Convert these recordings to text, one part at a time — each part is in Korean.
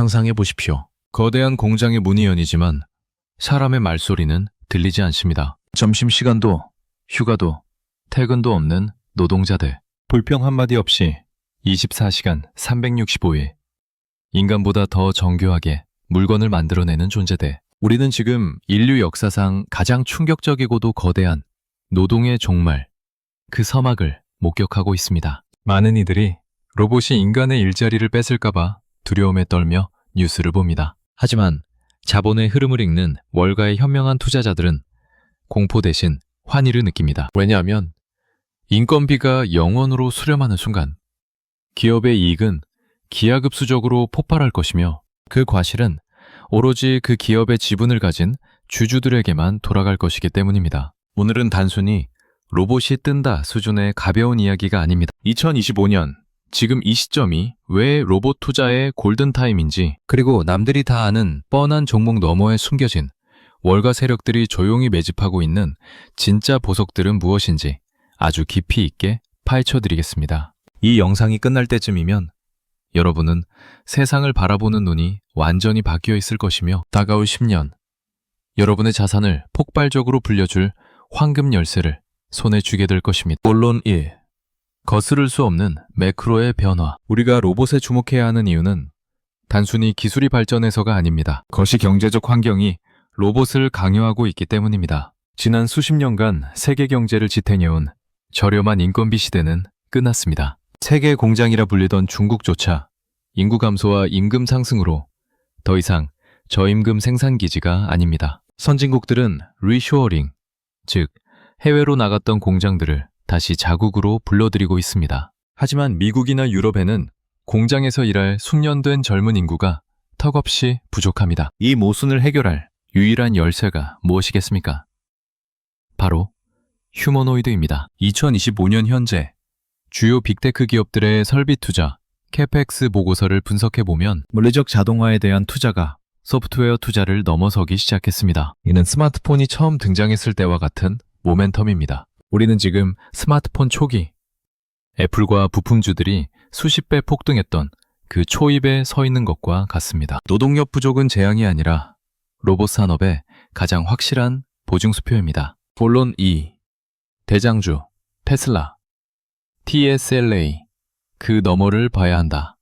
상상해 보십시오. 거대한 공장의 문이 열리지만 사람의 말소리는 들리지 않습니다. 점심시간도, 휴가도, 퇴근도 없는 노동자들. 불평 한마디 없이 24시간 365일 인간보다 더 정교하게 물건을 만들어내는 존재들. 우리는 지금 인류 역사상 가장 충격적이고도 거대한 노동의 종말, 그 서막을 목격하고 있습니다. 많은 이들이 로봇이 인간의 일자리를 뺏을까봐 두려움에 떨며 뉴스를 봅니다. 하지만 자본의 흐름을 읽는 월가의 현명한 투자자들은 공포 대신 환희를 느낍니다. 왜냐하면 인건비가 영원으로 수렴하는 순간 기업의 이익은 기하급수적으로 폭발할 것이며 그 과실은 오로지 그 기업의 지분을 가진 주주들에게만 돌아갈 것이기 때문입니다. 오늘은 단순히 로봇이 뜬다 수준의 가벼운 이야기가 아닙니다. 2025년 지금 이 시점이 왜 로봇 투자의 골든타임인지 그리고 남들이 다 아는 뻔한 종목 너머에 숨겨진 월가 세력들이 조용히 매집하고 있는 진짜 보석들은 무엇인지 아주 깊이 있게 파헤쳐 드리겠습니다. 이 영상이 끝날 때쯤이면 여러분은 세상을 바라보는 눈이 완전히 바뀌어 있을 것이며 다가올 10년 여러분의 자산을 폭발적으로 불려줄 황금 열쇠를 손에 쥐게 될 것입니다. 본론 1. 거스를 수 없는 매크로의 변화. 우리가 로봇에 주목해야 하는 이유는 단순히 기술이 발전해서가 아닙니다. 거시 경제적 환경이 로봇을 강요하고 있기 때문입니다. 지난 수십 년간 세계 경제를 지탱해온 저렴한 인건비 시대는 끝났습니다. 세계 공장이라 불리던 중국조차 인구 감소와 임금 상승으로 더 이상 저임금 생산 기지가 아닙니다. 선진국들은 리쇼어링, 즉 해외로 나갔던 공장들을 다시 자국으로 불러들이고 있습니다. 하지만 미국이나 유럽에는 공장에서 일할 숙련된 젊은 인구가 턱없이 부족합니다. 이 모순을 해결할 유일한 열쇠가 무엇이겠습니까? 바로 휴머노이드입니다. 2025년 현재 주요 빅테크 기업들의 설비 투자, 캐펙스 보고서를 분석해 보면 물리적 자동화에 대한 투자가 소프트웨어 투자를 넘어서기 시작했습니다. 이는 스마트폰이 처음 등장했을 때와 같은 모멘텀입니다. 우리는 지금 스마트폰 초기 애플과 부품주들이 수십 배 폭등했던 그 초입에 서 있는 것과 같습니다. 노동력 부족은 재앙이 아니라 로봇 산업의 가장 확실한 보증 수표입니다. 본론 2. 대장주, 테슬라, TSLA, 그 너머를 봐야 한다.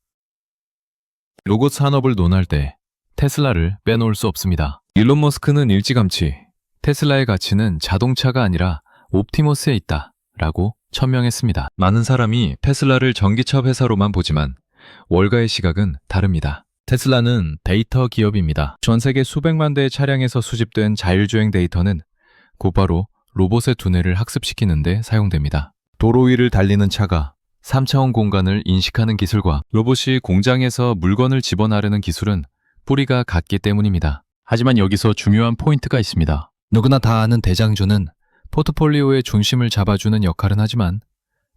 로봇 산업을 논할 때 테슬라를 빼놓을 수 없습니다. 일론 머스크는 일찌감치 테슬라의 가치는 자동차가 아니라 옵티머스에 있다 라고 천명했습니다. 많은 사람이 테슬라를 전기차 회사로만 보지만 월가의 시각은 다릅니다. 테슬라는 데이터 기업입니다. 전 세계 수백만 대의 차량에서 수집된 자율주행 데이터는 곧바로 로봇의 두뇌를 학습시키는데 사용됩니다. 도로 위를 달리는 차가 3차원 공간을 인식하는 기술과 로봇이 공장에서 물건을 집어나르는 기술은 뿌리가 같기 때문입니다. 하지만 여기서 중요한 포인트가 있습니다. 누구나 다 아는 대장주는 포트폴리오의 중심을 잡아주는 역할은 하지만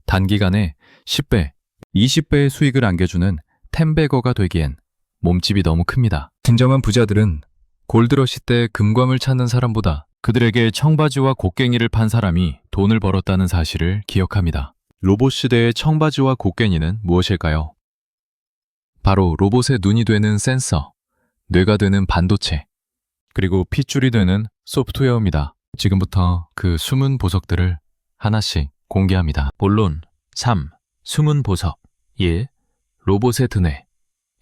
단기간에 10배, 20배의 수익을 안겨주는 텐베거가 되기엔 몸집이 너무 큽니다. 진정한 부자들은 골드러시 때 금광을 찾는 사람보다 그들에게 청바지와 곡괭이를 판 사람이 돈을 벌었다는 사실을 기억합니다. 로봇 시대의 청바지와 곡괭이는 무엇일까요? 바로 로봇의 눈이 되는 센서, 뇌가 되는 반도체, 그리고 핏줄이 되는 소프트웨어입니다. 지금부터 그 숨은 보석들을 하나씩 공개합니다. 본론 3. 숨은 보석 1. 로봇의 드네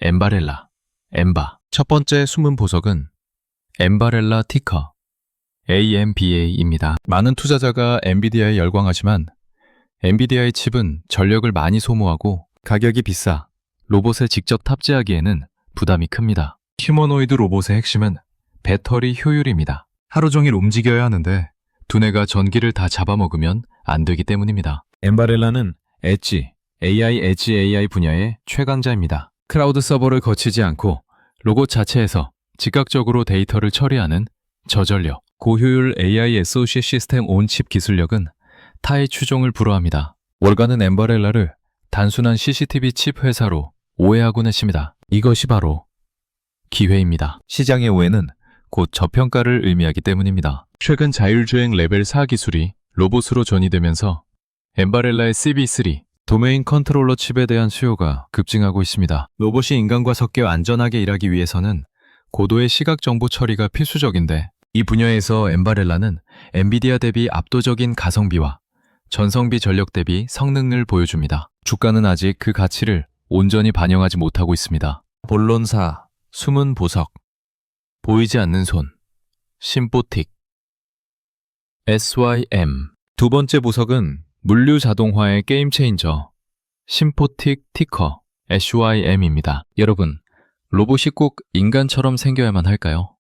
엠바렐라 엠바 첫 번째 숨은 보석은 엠바렐라 티커 AMBA입니다. 많은 투자자가 엔비디아에 열광하지만 엔비디아의 칩은 전력을 많이 소모하고 가격이 비싸 로봇에 직접 탑재하기에는 부담이 큽니다. 휴머노이드 로봇의 핵심은 배터리 효율입니다. 하루 종일 움직여야 하는데 두뇌가 전기를 다 잡아먹으면 안 되기 때문입니다. 엠바렐라는 엣지, AI 엣지 AI 분야의 최강자입니다. 크라우드 서버를 거치지 않고 로봇 자체에서 즉각적으로 데이터를 처리하는 저전력, 고효율 AI SoC 시스템 온칩 기술력은 타의 추종을 불허합니다. 월가는 엠바렐라를 단순한 CCTV 칩 회사로 오해하곤 했습니다. 이것이 바로 기회입니다. 시장의 오해는 곧 저평가를 의미하기 때문입니다. 최근 자율주행 레벨 4 기술이 로봇으로 전이되면서 엠바렐라의 CB3, 도메인 컨트롤러 칩에 대한 수요가 급증하고 있습니다. 로봇이 인간과 섞여 안전하게 일하기 위해서는 고도의 시각 정보 처리가 필수적인데 이 분야에서 엠바렐라는 엔비디아 대비 압도적인 가성비와 전성비 전력 대비 성능을 보여줍니다. 주가는 아직 그 가치를 온전히 반영하지 못하고 있습니다. 본론사, 숨은 보석, 보이지 않는 손, 심보틱, SYM. 두 번째 보석은 물류 자동화의 게임 체인저, 심포틱 티커, SYM입니다. 여러분, 로봇이 꼭 인간처럼 생겨야만 할까요?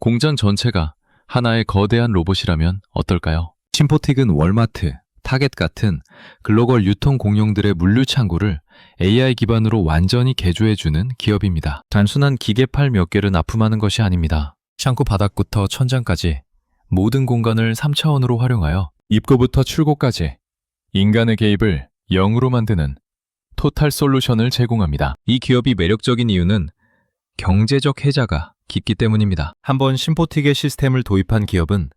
공장 전체가 하나의 거대한 로봇이라면 어떨까요? 심포틱은 월마트, 타겟 같은 글로벌 유통 공룡들의 물류 창구를 AI 기반으로 완전히 개조해주는 기업입니다. 단순한 기계팔 몇 개를 납품하는 것이 아닙니다. 창고 바닥부터 천장까지 모든 공간을 3차원으로 활용하여 입구부터 출고까지 인간의 개입을 0으로 만드는 토탈 솔루션을 제공합니다. 이 기업이 매력적인 이유는 경제적 혜자가 깊기 때문입니다. 한번 심포틱의 시스템을 도입한 기업은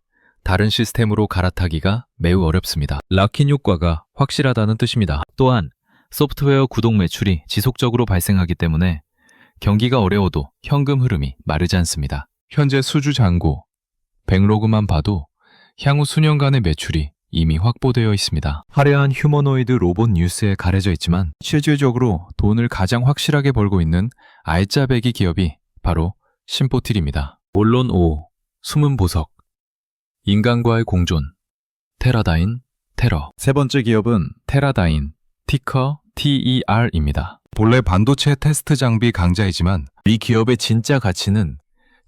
다른 시스템으로 갈아타기가 매우 어렵습니다. 락인 효과가 확실하다는 뜻입니다. 또한 소프트웨어 구독 매출이 지속적으로 발생하기 때문에 경기가 어려워도 현금 흐름이 마르지 않습니다. 현재 수주 잔고, 백로그만 봐도 향후 수년간의 매출이 이미 확보되어 있습니다. 화려한 휴머노이드 로봇 뉴스에 가려져 있지만 실질적으로 돈을 가장 확실하게 벌고 있는 알짜배기 기업이 바로 심포틸입니다. 본론 5. 숨은 보석 인간과의 공존 테라다인 테러 세 번째 기업은 테라다인 티커 TER입니다. 본래 반도체 테스트 장비 강자이지만 이 기업의 진짜 가치는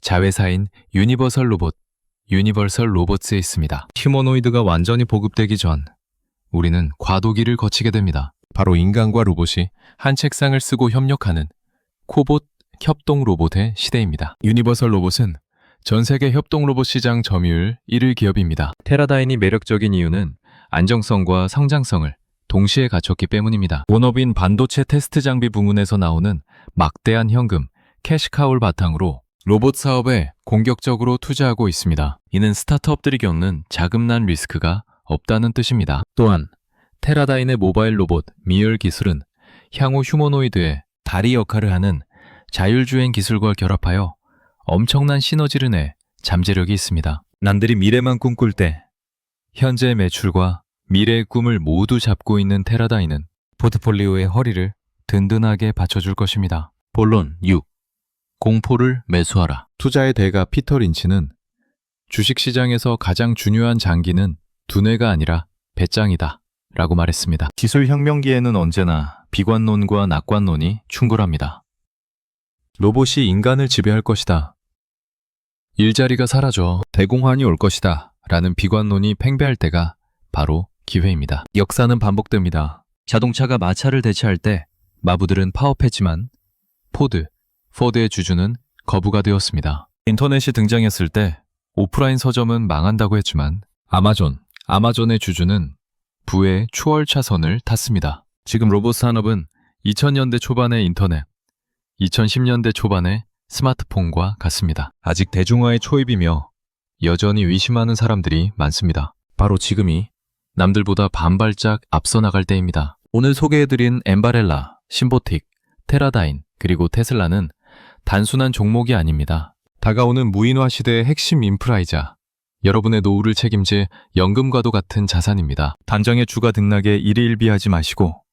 자회사인 유니버설 로봇 유니버설 로봇스에 있습니다. 휴머노이드가 완전히 보급되기 전 우리는 과도기를 거치게 됩니다. 바로 인간과 로봇이 한 책상을 쓰고 협력하는 코봇 협동 로봇의 시대입니다. 유니버설 로봇은 전 세계 협동 로봇 시장 점유율 1위 기업입니다. 테라다인이 매력적인 이유는 안정성과 성장성을 동시에 갖췄기 때문입니다. 본업인 반도체 테스트 장비 부문에서 나오는 막대한 현금, 캐시카우를 바탕으로 로봇 사업에 공격적으로 투자하고 있습니다. 이는 스타트업들이 겪는 자금난 리스크가 없다는 뜻입니다. 또한 테라다인의 모바일 로봇 미열 기술은 향후 휴머노이드의 다리 역할을 하는 자율주행 기술과 결합하여 엄청난 시너지를 내 잠재력이 있습니다. 남들이 미래만 꿈꿀 때 현재의 매출과 미래의 꿈을 모두 잡고 있는 테라다인은 포트폴리오의 허리를 든든하게 받쳐줄 것입니다. 본론 6. 공포를 매수하라. 투자의 대가 피터 린치는 주식시장에서 가장 중요한 장기는 두뇌가 아니라 배짱이다. 라고 말했습니다. 기술혁명기에는 언제나 비관론과 낙관론이 충돌합니다. 로봇이 인간을 지배할 것이다. 일자리가 사라져 대공환이 올 것이다. 라는 비관론이 팽배할 때가 바로 기회입니다. 역사는 반복됩니다. 자동차가 마차를 대체할 때 마부들은 파업했지만 포드, 포드의 주주는 거부가 되었습니다. 인터넷이 등장했을 때 오프라인 서점은 망한다고 했지만 아마존, 아마존의 주주는 부의 추월 차선을 탔습니다. 지금 로봇 산업은 2000년대 초반의 인터넷, 2010년대 초반의 스마트폰과 같습니다. 아직 대중화의 초입이며 여전히 의심하는 사람들이 많습니다. 바로 지금이 남들보다 반발짝 앞서 나갈 때입니다. 오늘 소개해드린 엠바렐라, 심보틱, 테라다인, 그리고 테슬라는 단순한 종목이 아닙니다. 다가오는 무인화 시대의 핵심 인프라이자 여러분의 노후를 책임질 연금과도 같은 자산입니다. 단정의 주가 등락에 일희일비하지 마시고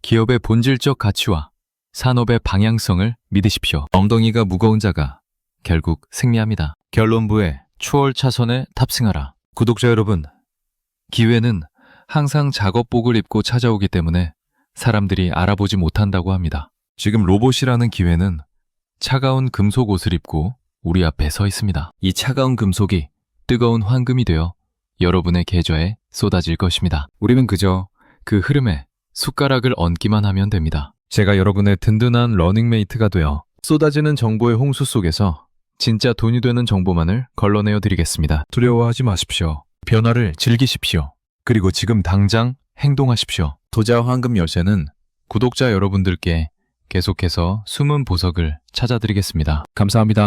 기업의 본질적 가치와 산업의 방향성을 믿으십시오. 엉덩이가 무거운 자가 결국 승리합니다. 결론부에 추월 차선에 탑승하라. 구독자 여러분, 기회는 항상 작업복을 입고 찾아오기 때문에 사람들이 알아보지 못한다고 합니다. 지금 로봇이라는 기회는 차가운 금속 옷을 입고 우리 앞에 서 있습니다. 이 차가운 금속이 뜨거운 황금이 되어 여러분의 계좌에 쏟아질 것입니다. 우리는 그저 그 흐름에 숟가락을 얹기만 하면 됩니다. 제가 여러분의 든든한 러닝메이트가 되어 쏟아지는 정보의 홍수 속에서 진짜 돈이 되는 정보만을 걸러내어 드리겠습니다. 두려워하지 마십시오. 변화를 즐기십시오. 그리고 지금 당장 행동하십시오. 도자 황금 열쇠는 구독자 여러분들께 계속해서 숨은 보석을 찾아드리겠습니다. 감사합니다.